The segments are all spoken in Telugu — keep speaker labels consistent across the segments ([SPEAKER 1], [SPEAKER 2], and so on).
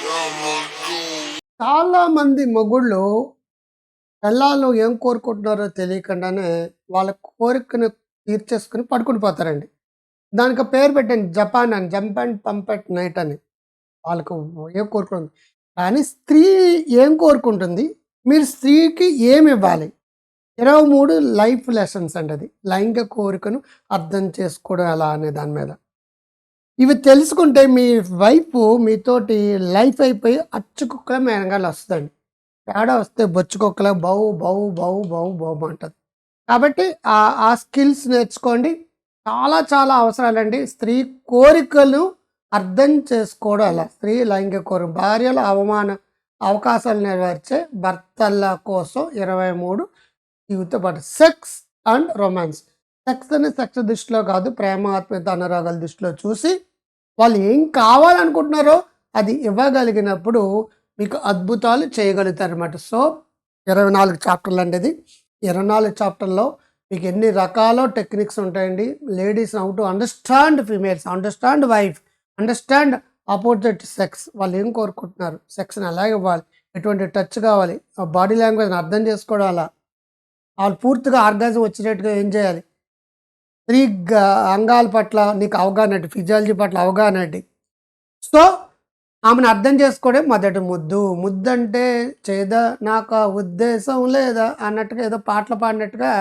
[SPEAKER 1] చాలామంది
[SPEAKER 2] చాలా మంది మొగుళ్ళు పిల్లలు ఏం కోరుకుంటున్నారో తెలియకుండానే వాళ్ళ కోరికను తీర్చేసుకుని పడుకుని పోతారండి. దానికి పేరు పెట్టండి జపాన్ అని జంప్ అండ్ పంపెట్ నైట్ అని. వాళ్ళకు ఏం కోరుకుంటుంది కానీ స్త్రీ ఏం కోరుకుంటుంది? మీరు స్త్రీకి ఏమి ఇవ్వాలి? ఇరవై మూడు లైఫ్ లెసన్స్ అండి అది. లైంగిక కోరికను అర్థం చేసుకోవడం ఎలా అనే దాని మీద. ఇవి తెలుసుకుంటే మీ వైఫ్ మీతోటి లైఫ్ అయిపోయి అచ్చుకుక్కల మేనగాలు వస్తుందండి తేడా వస్తే బొచ్చుకొక్కల బౌ బౌ బౌ బౌ బౌ అంటుంది కాబట్టి ఆ ఆ స్కిల్స్ నేర్చుకోండి. చాలా చాలా అవసరాలండి. స్త్రీ కోరికలు అర్థం చేసుకోవడం అలా స్త్రీ లైంగిక కోరిక భార్యల అవమాన అవకాశాలు నెరవేర్చే భర్తల కోసం ఇరవై మూడు యువత పాటు సెక్స్ అండ్ రొమాన్స్. సెక్స్ అనే సెక్స్ దృష్టిలో కాదు ప్రేమ ఆత్మీయత అనురాగాల దృష్టిలో చూసి వాళ్ళు ఏం కావాలనుకుంటున్నారో అది ఇవ్వగలిగినప్పుడు మీకు అద్భుతాలు చేయగలుగుతారు అనమాట సో ఇరవై నాలుగు చాప్టర్లు అండి ఇది. ఇరవై నాలుగు చాప్టర్లో మీకు ఎన్ని రకాల టెక్నిక్స్ ఉంటాయండి. Ladies how to understand females understand wife understand opposite sex వాళ్ళు ఏం కోరుకుంటున్నారు? సెక్స్ని అలాగే ఇవ్వాలి. ఎటువంటి టచ్ కావాలి? బాడీ లాంగ్వేజ్ని అర్థం చేసుకోవడం అలా. వాళ్ళు పూర్తిగా ఆర్గాజం వచ్చినట్టుగా ఏం చేయాలి? స్త్రీ అంగాల పట్ల నీకు అవగాహన ఏంటి? ఫిజియాలజీ పట్ల అవగాహన ఏంటి? సో ఆమెను అర్థం చేసుకోవడం మొదటి ముద్దు. ముద్దు అంటే చేదా నాకు ఆ ఉద్దేశం లేదా అన్నట్టుగా ఏదో పాటలు పాడినట్టుగా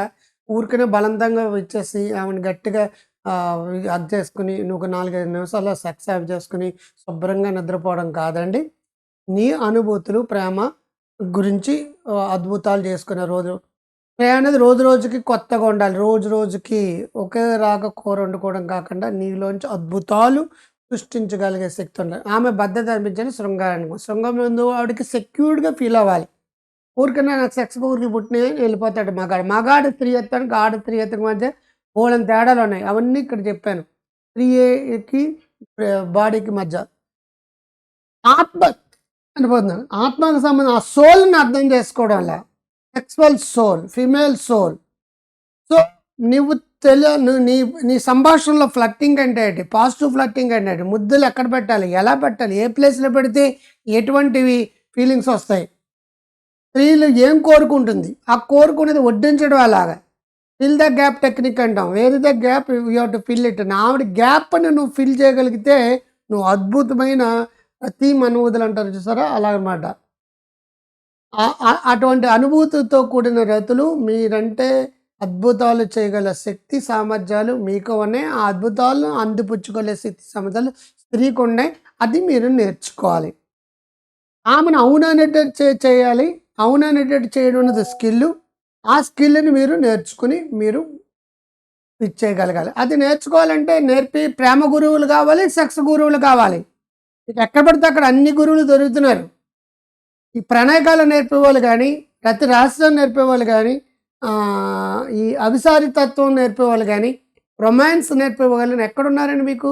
[SPEAKER 2] ఊరికనే బలంతంగా ఇచ్చేసి ఆమెను గట్టిగా అర్థం అది చేసుకుని నువ్వు నాలుగైదు నిమిషాల్లో సెక్స్ హ్యావ్ చేసుకుని శుభ్రంగా నిద్రపోవడం కాదండి. నీ అనుభూతులు ప్రేమ గురించి అద్భుతాలు చేసుకునే రోజు అనేది రోజు రోజుకి కొత్తగా ఉండాలి. రోజు రోజుకి ఒకే రాక కూర వండుకోవడం కాకుండా నీలోంచి అద్భుతాలు సృష్టించగలిగే శక్తి ఉండాలి. ఆమె భద్రత అనిపించని శృంగారానికి శృంగం ముందు ఆవిడకి సెక్యూర్డ్గా ఫీల్ అవ్వాలి. ఊరికన్నా నాకు సెక్స్ ఊరికి పుట్టినాయి వెళ్ళిపోతాడు మగాడు. మగాడు స్త్రీ ఎత్తానికి ఆడ స్త్రీ ఎత్తుకు మధ్య పోలని తేడాలు ఉన్నాయి. అవన్నీ ఇక్కడ చెప్పాను. స్త్రీకి బాడీకి మధ్య. ఆత్మ అనిపోతున్నాను ఆత్మకు సంబంధం ఆ సోల్ని అర్థం చేసుకోవడం sexual soul female soul so నువ్వు తెలియ నువ్వు నీ నీ సంభాషణలో ఫ్లట్టింగ్ అంటే ఏంటి? పాజిటివ్ ఫ్లట్టింగ్ అంటే ఏంటి? ముద్దులు ఎక్కడ పెట్టాలి? ఎలా పెట్టాలి? ఏ ప్లేస్లో పెడితే ఎటువంటివి ఫీలింగ్స్ వస్తాయి? స్త్రీలు ఏం కోరుకుంటుంది? ఆ కోరుకునేది వడ్డించడం అలాగా ఫిల్ ద గ్యాప్ టెక్నిక్ అంటాం. వేరే the gap you to fill it ఆవిడ గ్యాప్ని నువ్వు ఫిల్ చేయగలిగితే నువ్వు అద్భుతమైన థీమ్ అనుభూతులు అంటారు చూసారా? అలాగనమాట అనమాట అటువంటి అనుభూతితో కూడిన రతులు మీరంటే అద్భుతాలు చేయగల శక్తి సామర్థ్యాలు మీకు ఉన్నాయి. ఆ అద్భుతాలను అందిపుచ్చుకోలే శక్తి సామర్థ్యాలు స్త్రీకి ఉన్నాయి. అది మీరు నేర్చుకోవాలి. ఆమెను అవుననేటట్టు చే- చేయాలి. అవుననేటట్టు చేయడం అనేది స్కిల్. ఆ స్కిల్ని మీరు నేర్చుకుని మీరు ఇచ్చేయగలగాలి అది నేర్చుకోవాలంటే నేర్పి ప్రేమ గురువులు కావాలి సెక్స్ గురువులు కావాలి. ఇక ఎక్కడ పడితే అక్కడ అన్ని గురువులు దొరుకుతున్నారు. ఈ ప్రణయకాలు నేర్పేవాళ్ళు కానీ ప్రతి రహస్యం నేర్పేవాళ్ళు కానీ ఈ అవిసారి తత్వం నేర్పేవాళ్ళు కానీ రొమాన్స్ నేర్పేవాళ్ళని ఎక్కడున్నారండి మీకు?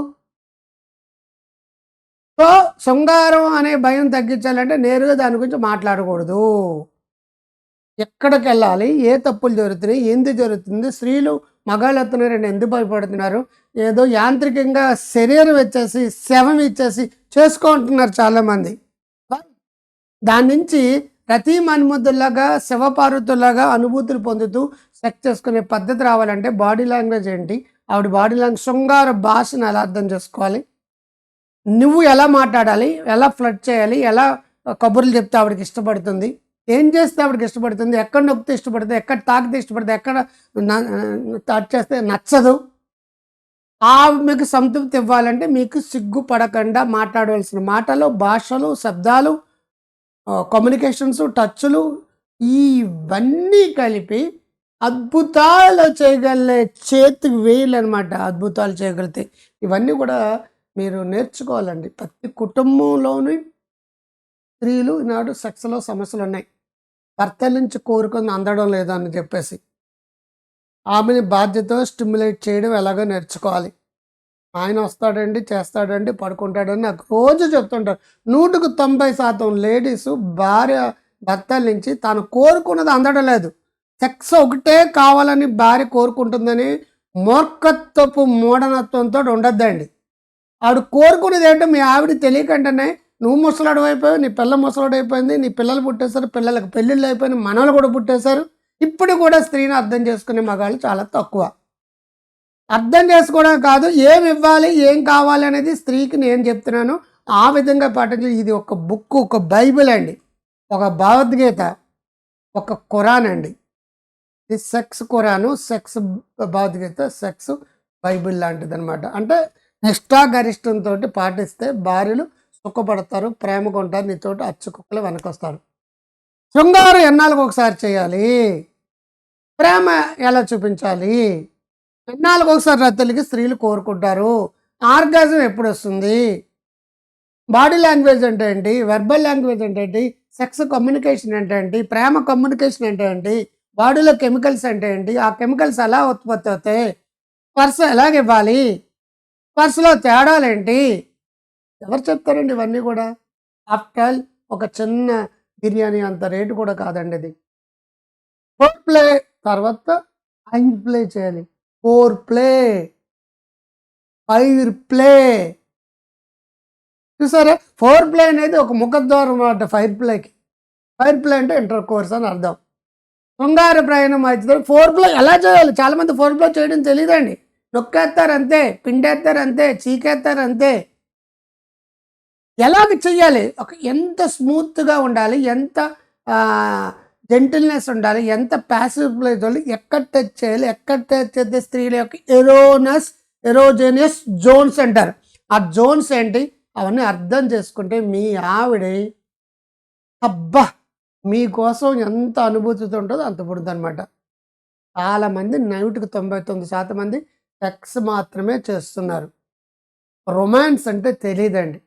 [SPEAKER 2] సో శృంగారం అనే భయం తగ్గించాలంటే నేరుగా దాని గురించి మాట్లాడకూడదు. ఎక్కడికి వెళ్ళాలి? ఏ తప్పులు జరుగుతున్నాయి? ఎందు జరుగుతుంది? స్త్రీలు మగాళ్ళు ఎందుకు భయపడుతున్నారు? ఏదో యాంత్రికంగా శరీరం ఇచ్చేసి శవం ఇచ్చేసి చేసుకుంటున్నారు చాలామంది. దాని నుంచి ప్రతి మన్ముద్దులాగా శివపార్వతులాగా అనుభూతులు పొందుతూ సెక్స్ చేసుకునే పద్ధతి రావాలంటే బాడీ లాంగ్వేజ్ ఏంటి? ఆవిడ బాడీ లాంగ్వేజ్ శృంగార భాషను ఎలా అర్థం చేసుకోవాలి? నువ్వు ఎలా మాట్లాడాలి? ఎలా ఫ్లడ్ చేయాలి? ఎలా కబుర్లు చెప్తే ఆవిడకి ఇష్టపడుతుంది? ఏం చేస్తే ఆవిడకి ఇష్టపడుతుంది? ఎక్కడ నొక్కితే ఇష్టపడుతుంది? ఎక్కడ తాకితే ఇష్టపడుతుంది? ఎక్కడ టచ్ చేస్తే నచ్చదు? ఆమెకు సంతృప్తి ఇవ్వాలంటే మీకు సిగ్గుపడకుండా మాట్లాడవలసిన మాటలు భాషలు శబ్దాలు కమ్యూనికేషన్స్ టచ్లు ఇవన్నీ కలిపి అద్భుతాలు చేయగలే చేతికి వేయలు అనమాట అద్భుతాలు చేయగలిగితే ఇవన్నీ కూడా మీరు నేర్చుకోవాలండి. ప్రతి కుటుంబంలోని స్త్రీలు ఈనాడు సెక్స్లో సమస్యలు ఉన్నాయి భర్త నుంచి కోరుకొని అందడం లేదని చెప్పేసి. ఆమెని బాధ్యత స్టిమ్యులేట్ చేయడం ఎలాగో నేర్చుకోవాలి. ఆయన వస్తాడండి చేస్తాడండి పడుకుంటాడని నాకు రోజు చెప్తుంటారు. నూటికి తొంభై శాతం లేడీస్ భార్య భర్తల నుంచి తాను కోరుకున్నది అందడం లేదు సెక్స్ ఒకటే కావాలని భార్య కోరుకుంటుందని మూర్ఖత్వపు మూఢనత్వంతో ఉండొద్దండి. ఆవిడ కోరుకునేది ఏంటో మీ ఆవిడ తెలియకుండానే నువ్వు ముసలాడు అయిపోయావు నీ పిల్ల ముసలాడు అయిపోయింది నీ పిల్లలు పుట్టేశారు పిల్లలకు పెళ్ళిళ్ళు అయిపోయినాయి మనవలు కూడా పుట్టేశారు. ఇప్పుడు కూడా స్త్రీని అర్థం చేసుకునే మగాళ్ళు చాలా తక్కువ. అర్థం చేసుకోవడం కాదు ఏం ఇవ్వాలి ఏం కావాలి అనేది స్త్రీకి నేను చెప్తున్నాను. ఆ విధంగా పాటించి ఇది ఒక బుక్ ఒక బైబిల్ అండి. ఒక భగవద్గీత ఒక ఖురాన్ అండి. ఇది sex Quran sex Bhagavad Gita sex Bible లాంటిది అనమాట అంటే నిష్ఠాగరిష్టంతో పాటిస్తే భార్యలు సుఖపడతారు ప్రేమగా ఉంటారు నీతో అచ్చుకుక్కలు వెనకొస్తారు. శృంగారం ఎన్నాళ్ళకు ఒకసారి చేయాలి? ప్రేమ ఎలా చూపించాలి? ఎన్నాళ్ళకు ఒకసారి రద్దలికి స్త్రీలు కోరుకుంటారు. ఆర్గాజం ఎప్పుడు వస్తుంది బాడీ లాంగ్వేజ్ అంటే ఏంటి? వెర్బల్ లాంగ్వేజ్ అంటే ఏంటి? సెక్స్ కమ్యూనికేషన్ అంటే ఏంటి? ప్రేమ కమ్యూనికేషన్ అంటే ఏంటి? బాడీలో కెమికల్స్ అంటే ఏంటి? ఆ కెమికల్స్ ఎలా ఉత్పత్తి అవుతాయి? పర్స్ ఎలాగ ఇవ్వాలి? పర్సులో తేడాలు ఏంటి? ఎవరు చెప్తారండి ఇవన్నీ కూడా? ఆఫ్టర్ ఒక చిన్న బిర్యానీ అంత రేటు కూడా కాదండి ఇది. ఫోర్ ప్లే తర్వాత ఐదు ప్లే చేయాలి. Four play. Five play. చూసారా? ఫోర్ ప్లే అనేది ఒక ముఖద్వారం అన్నమాట ఫైర్ ప్లేకి. ఫైర్ ప్లే అంటే ఇంటర్ కోర్స్ అని అర్థం. శృంగార ప్రయాణం అయితే ఫోర్ ప్లే ఎలా చేయాలి? చాలామంది ఫోర్ ప్లే చేయడం తెలియదండి. నొక్కేస్తారు అంతే పిండేస్తారు అంతే చీకేస్తారు అంతే. ఎలాగ చెయ్యాలి? ఒక ఎంత స్మూత్గా ఉండాలి? ఎంత జెంటిల్నెస్ ఉండాలి. ఎంత ప్యాసివ్ ప్లేస్ ఎక్కడ టచ్ చేయాలి ఎక్కడ టచ్ చేస్తే స్త్రీల యొక్క ఎరోనస్ ఎరోజెనియస్ జోన్స్ అంటారు. ఆ జోన్స్ ఏంటి? అవన్నీ అర్థం చేసుకుంటే మీ ఆవిడ అబ్బా! మీకోసం ఎంత అనుభూతితో ఉంటుందో అంత పుడుతుంది అనమాట చాలామంది నైట్కి తొంభై తొమ్మిది శాతం మంది సెక్స్ మాత్రమే చేస్తున్నారు. రొమాన్స్ అంటే తెలియదండి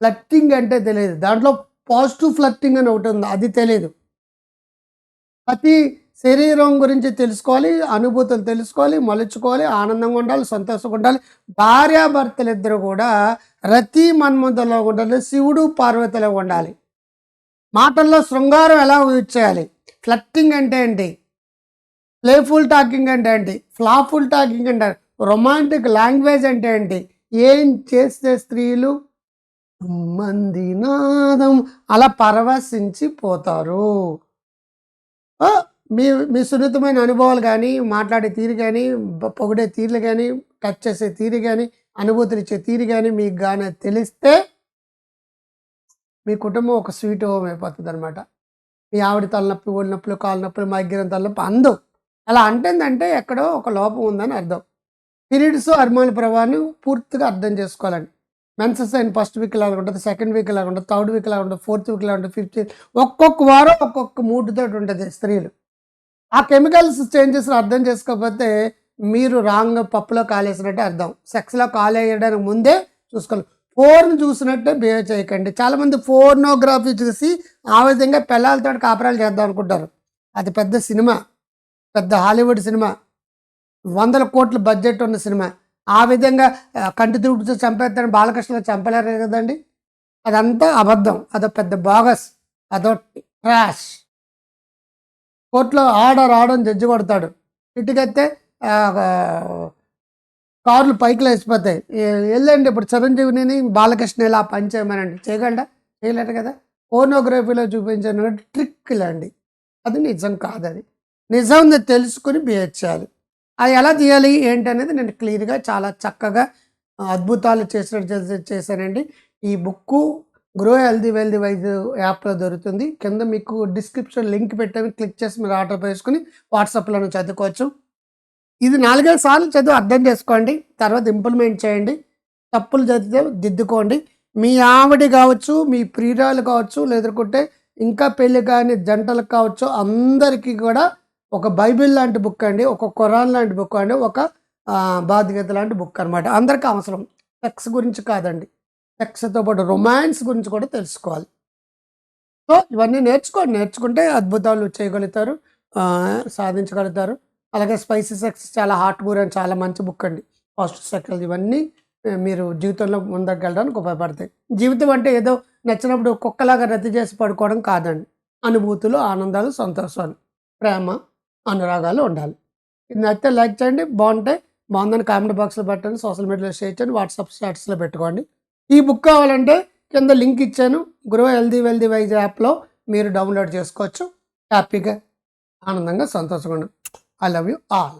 [SPEAKER 2] ఫ్లట్టింగ్ అంటే తెలియదు దాంట్లో పాజిటివ్ ఫ్లట్టింగ్ అని ఒకటి ఉంది. అది తెలియదు ప్రతి శరీరం గురించి తెలుసుకోవాలి అనుభూతులు తెలుసుకోవాలి మలుచుకోవాలి ఆనందంగా ఉండాలి సంతోషంగా ఉండాలి. భార్యాభర్తలిద్దరూ కూడా రతి మన్మధలో ఉండాలి శివుడు పార్వతిలో ఉండాలి. మాటల్లో శృంగారం ఎలా యూజ్ చేయాలి? ఫ్లట్టింగ్ అంటే ఏంటి? ప్లేఫుల్ టాకింగ్ అంటే ఏంటి? ఫ్లాఫుల్ టాకింగ్ అంటే రొమాంటిక్ లాంగ్వేజ్ అంటే ఏంటి? ఏం చేస్తే స్త్రీలు మంది నాదం? అలా పరవశించి పోతారు మీ మీ సున్నితమైన అనుభవాలు కానీ మాట్లాడే తీరు కానీ పొగిడే తీరులు కానీ టచ్ చేసే తీరు కానీ అనుభూతులు ఇచ్చే తీరు కానీ మీకు కానీ తెలిస్తే మీ కుటుంబం ఒక స్వీట్ హోమ్ అయిపోతుంది అనమాట మీ ఆవిడ తలనొప్పి ఒళ్ళు నొప్పులు కాళ్ళ నొప్పులు మైగ్రేన్ తలనొప్పి అందు అలా అంటుందంటే ఎక్కడో ఒక లోపం ఉందని అర్థం. పీరియడ్స్ హార్మోన్ ప్రభావాన్ని పూర్తిగా అర్థం చేసుకోవాలండి. మెన్సెస్ అయిన ఫస్ట్ వీక్ లాగా ఉంటుంది సెకండ్ వీక్ లాగా ఉంటుంది థర్డ్ వీక్ లాగా ఉంటుంది ఫోర్త్ వీక్ లాగా ఉంటుంది ఫిఫ్త్ ఒక్కొక్క వారం ఒక్కొక్క మూడుతో ఉంటుంది స్త్రీలు. ఆ కెమికల్స్ చేంజెస్ అర్థం చేసుకోకపోతే మీరు రాంగ్ పప్పులో కాలేసినట్టే అర్థం. సెక్స్లో కాలేయడానికి ముందే చూసుకోవాలి. ఫోర్ను చూసినట్టే బిహేవ్ చేయకండి. చాలామంది ఫోర్నోగ్రఫీ చూసి ఆ విధంగా పిల్లలతో కాపురాలు చేద్దాం అనుకుంటారు. అది పెద్ద సినిమా. పెద్ద హాలీవుడ్ సినిమా. వందల కోట్ల బడ్జెట్ ఉన్న సినిమా. ఆ విధంగా కంటి తుడుచు చంపేద్దని బాలకృష్ణ చంపలేరు కదండి. అదంతా అబద్ధం. అదో పెద్ద బాగస్. అదో ట్రాష్. కోర్టులో ఆర్డర్ ఆడని జడ్జి కొడతాడు. ఇటుకైతే కార్లు పైకి లేచిపోతాయి. వెళ్ళండి ఇప్పుడు చిరంజీవిని బాలకృష్ణ ఇలా పని చేయమనండి. చేయగలడా కదా? ఫోనోగ్రఫీలో చూపించిన ట్రిక్కులండి అది నిజం కాదు అది నిజం తెలుసుకుని బిహేవ్ చేయాలి. అది ఎలా తీయాలి ఏంటి అనేది నేను క్లియర్గా చాలా చక్కగా అద్భుతాలు చేసినట్టు చేశానండి. ఈ book grow healthy wealthy wise యాప్లో దొరుకుతుంది. కింద మీకు డిస్క్రిప్షన్ లింక్ పెట్టాను. క్లిక్ చేసి మీరు ఆర్డర్ చేసుకుని వాట్సాప్లో చదువుకోవచ్చు. ఇది నాలుగైదు సార్లు చదువు అర్థం చేసుకోండి. తర్వాత ఇంప్లిమెంట్ చేయండి. తప్పులు చదివితే దిద్దుకోండి. మీ ఆవిడ కావచ్చు మీ ప్రియురాలు కావచ్చు లేదుకుంటే ఇంకా పెళ్ళి కాని జంటలకు కావచ్చు అందరికీ కూడా ఒక బైబిల్ లాంటి బుక్ అండి ఒక ఖురాన్ లాంటి బుక్ అండి ఒక బాధ్యత లాంటి బుక్ అనమాట అందరికీ అవసరం. సెక్స్ గురించి కాదండి. సెక్స్తో పాటు రొమాన్స్ గురించి కూడా తెలుసుకోవాలి. సో ఇవన్నీ నేర్చుకోండి. నేర్చుకుంటే అద్భుతాలు చేయగలుగుతారు సాధించగలుగుతారు. అలాగే స్పైసీ సెక్స్ చాలా హార్ట్ బూర్ అని చాలా మంచి బుక్ అండి. పాజిటివ్ సెక్స్ ఇవన్నీ మీరు జీవితంలో ముందరకెళ్ళడానికి ఉపయోగపడతాయి. జీవితం అంటే ఏదో నచ్చినప్పుడు కుక్కలాగా రద్దు చేసి పడుకోవడం కాదండి. అనుభూతులు ఆనందాలు సంతోషాలు ప్రేమ అనురాగాలు ఉండాలి. ఇది నచ్చితే లైక్ చేయండి బాగుంటే బాగుందని కామెంట్ బాక్స్లో పెట్టండి సోషల్ మీడియాలో షేర్ చేయండి వాట్సాప్ స్టాటస్లో పెట్టుకోండి. ఈ బుక్ కావాలంటే కింద లింక్ ఇచ్చాను గురువ హెల్దీ వెల్దీ వైజ్ యాప్లో మీరు డౌన్లోడ్ చేసుకోవచ్చు. హ్యాపీగా ఆనందంగా సంతోషంగా ఐ లవ్ యూ ఆల్.